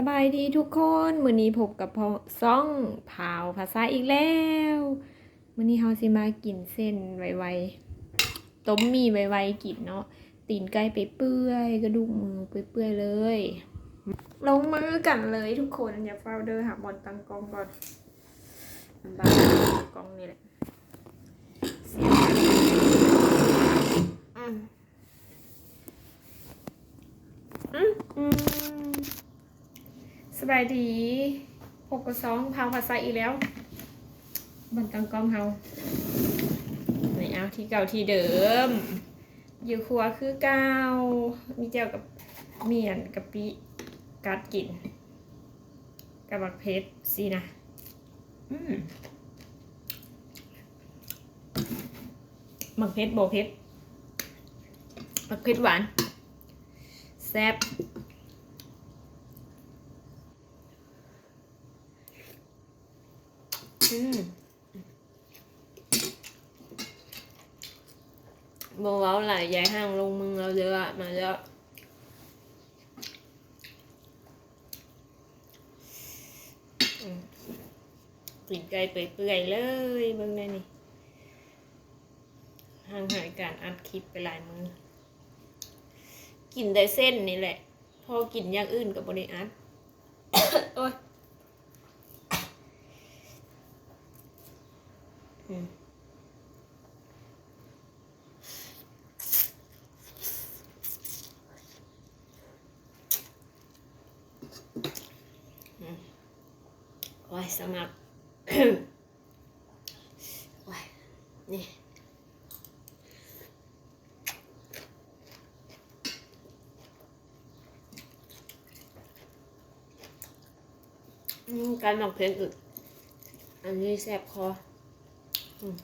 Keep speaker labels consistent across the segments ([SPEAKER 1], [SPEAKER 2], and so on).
[SPEAKER 1] สบายดีทุกคนมื้อนี้พบกับพ่อซ่องเผาภาษาอีกแล้วมื้อนี้เฮาสิมากินเส้นไวๆต้มมีไวๆกินเนาะตีนไก่ไปเปื่อยกระดูกหมูไปเปื่อยๆเลย ลงมือกันเลยทุกคนอย่าเฝ้าเด้อหาบอลตังกองก่อนมันบางกล้องนี่แหละอืมอืม บายดีหกกับสองพาภาษาอีกแล้วบันตังก้องเฮานี่เอาที่เก่าที่เดิม อยู่ครัวคือเก่ามีเจ้ากับเมียนกับปิกัดกินกับบักเพชรสินะ อืมบักเพชรโบเพชรบักเพชรหวาน แซ่บ อืม บอกว่าหลายยายห้างลงมึงเราเยอะมาเยอะกลิ่นไก่เปื่อยๆเลยเบิ่งได้นี่ห่างหายการอัดคลิปไปหลายมือกินแต่เส้นนี่แหละ พอกินอย่างอื่นกับบริอัดโอ้ย อืมอืม โอ้ยสมัครโอ้ยนี่การหมักเพลงอึดอันนี้แสบคอ อืม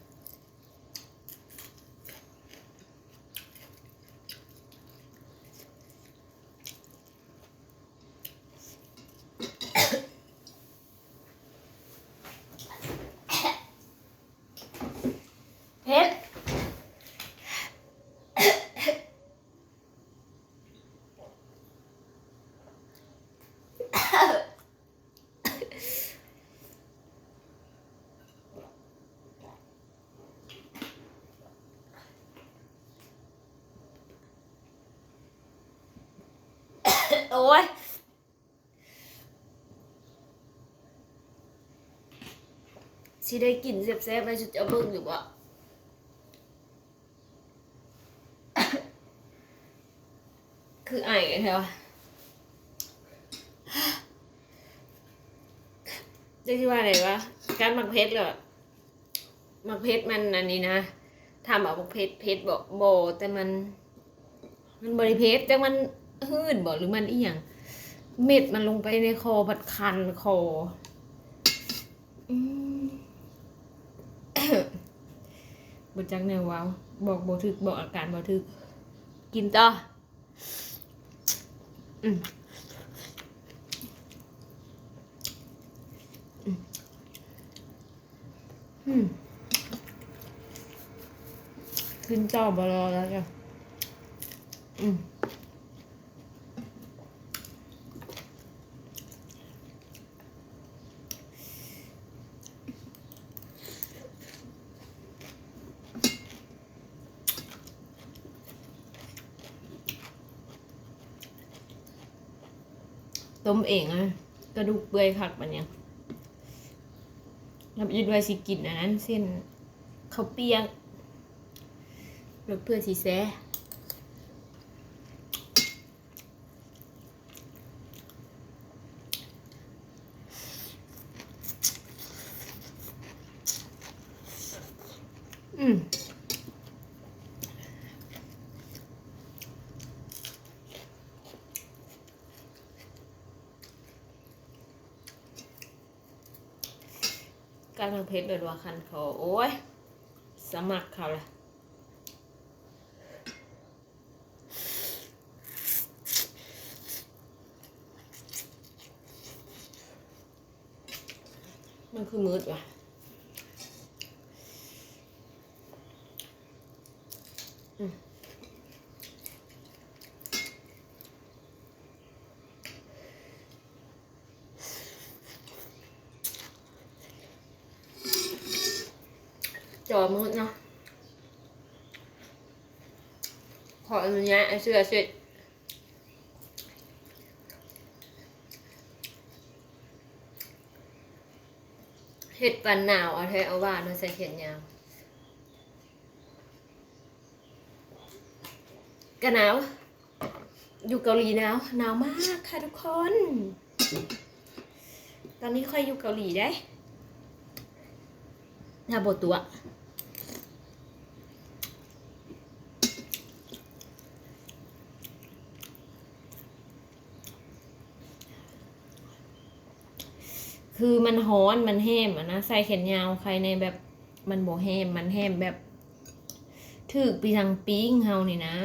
[SPEAKER 1] เพชรโอ้ยสิได้กินแซ่บๆไปสุดจะเบิ่งอยู่บ่คือไอ้ใช่ปะจะคิดว่าอะไรวะการหมักเพชรเหรอหมักเพชรมันอันนี้นะทำเอาหมักเพชรเพชรบอกโบแต่มัน มันบริเพชรแต่มัน หื่นบอกหรือมันอีหยังเม็ดมันลงไปในคอผัดคันคออบจักแนวว้าวบอกบอถึกบอกอาการบอถึก กินต่อขึ้นจอบรอแล้วจ้ะอืม มเองอะกระดูกเปื่อยคักมันเนี่ยรับยืดไว้สิกินอันนั้น เส้นเขาเปียกแล้วเพื่อสีแซ่อืม การทางเพชรเดินว่าคันเขาโอ้ย สมัครเขาละมันคือมืดว่ะ อมืดเนาะขออนุญาตเอเสื้อเสร็จเห็ดปันหนาวเอาแท้เอาว่าเนาะใส่เขียนยาวกะหนาว อยู่เกาหลีหนาวหนาวมากค่ะทุกคน ตอนนี้ค่อยอยู่เกาหลีได้หน้าบทตัว คือมันฮ้อนมันแห้มอะนะใส่แขนยาวใครในแบบมันโบแห้มมันแห้มแบบถือปีทางปิ้งเฮานี่นะ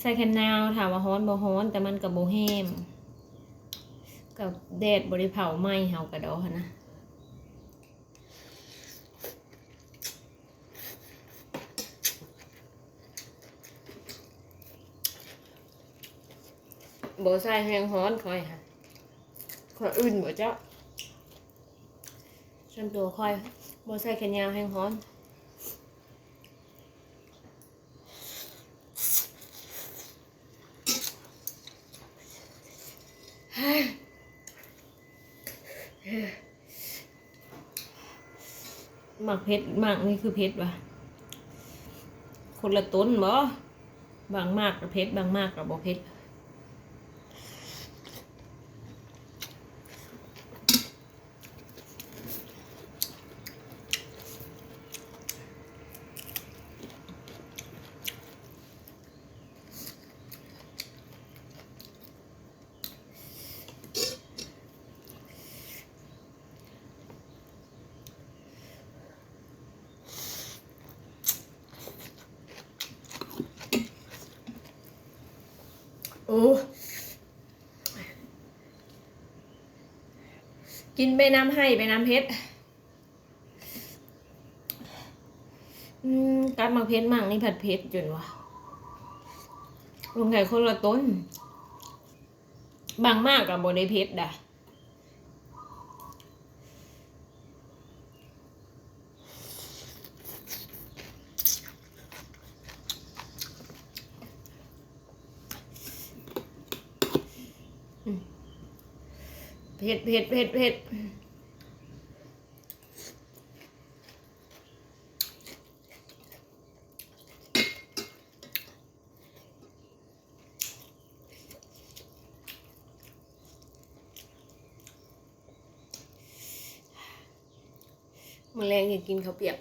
[SPEAKER 1] ใส่แขนยาวถามว่าฮ้อนบ่ฮ้อนแต่มันกับโบแห้มกับแดดบริเผาไหมเฮากระดอนนะบ่ใส่แห้งฮ้อนคอยค่ะ ขออื่นบ่เจ้าส่วนตัวค่อยบ่ใส่แขนยาวแห้งฮ้อนหมักเพชรหมักนี่คือเพชรวะคนละต้นบ่บางมากกับเพชรบางมากกับบ่เพชร โอ้กินไปน้ำให้ไปน้ำเพชรอืมกัดมาเพชรมั่งนี่ผัดเพชรจนวะลงไก่คนละต้น บางมากกับโบได้เพชรด่ะ เผ็ดเผ็ดเผ็ดเผ็ดมแมลงอยากกินข้าวเปียก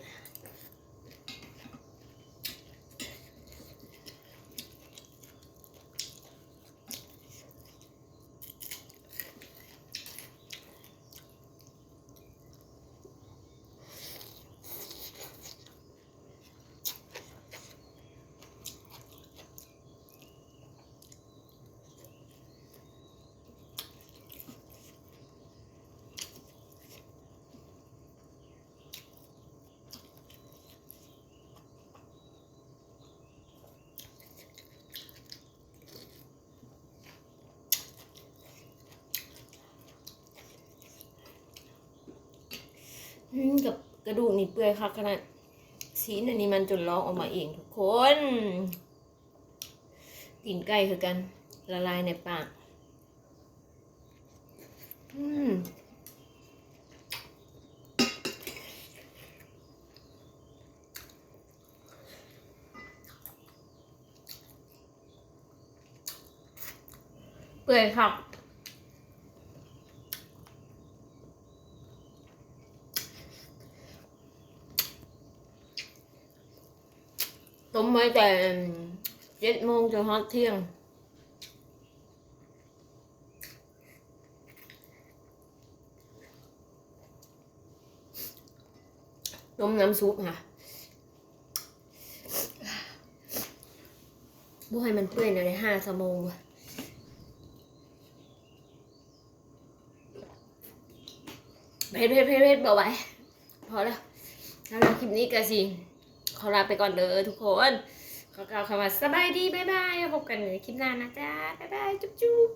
[SPEAKER 1] กับกระดูกนี่เปื่อยคักขนาดสีนอันนี้มันจนลอกออกมาเองทุกคนตีนไก่คือกันละลายในปากอืมเปื่อยคัก ต้มไว้แต่เจ็ดโมงจนฮอดเที่ยง ต้มน้ำซุปค่ะบ่ให้มันเปื่อยในห้าชั่วโมงว่ะเผ็ดเผ็ดเผ็ดเผ็ดเบาไว้พอแล้วสำหรับคลิปนี้ก็สิ อลาไปก่อนเลยทุกคนขอกล่าวคำว่าสบายดีบ๊ายบายพบกันในคลิปหน้านะจ๊ะบ๊ายบายจุ๊บจุ๊บ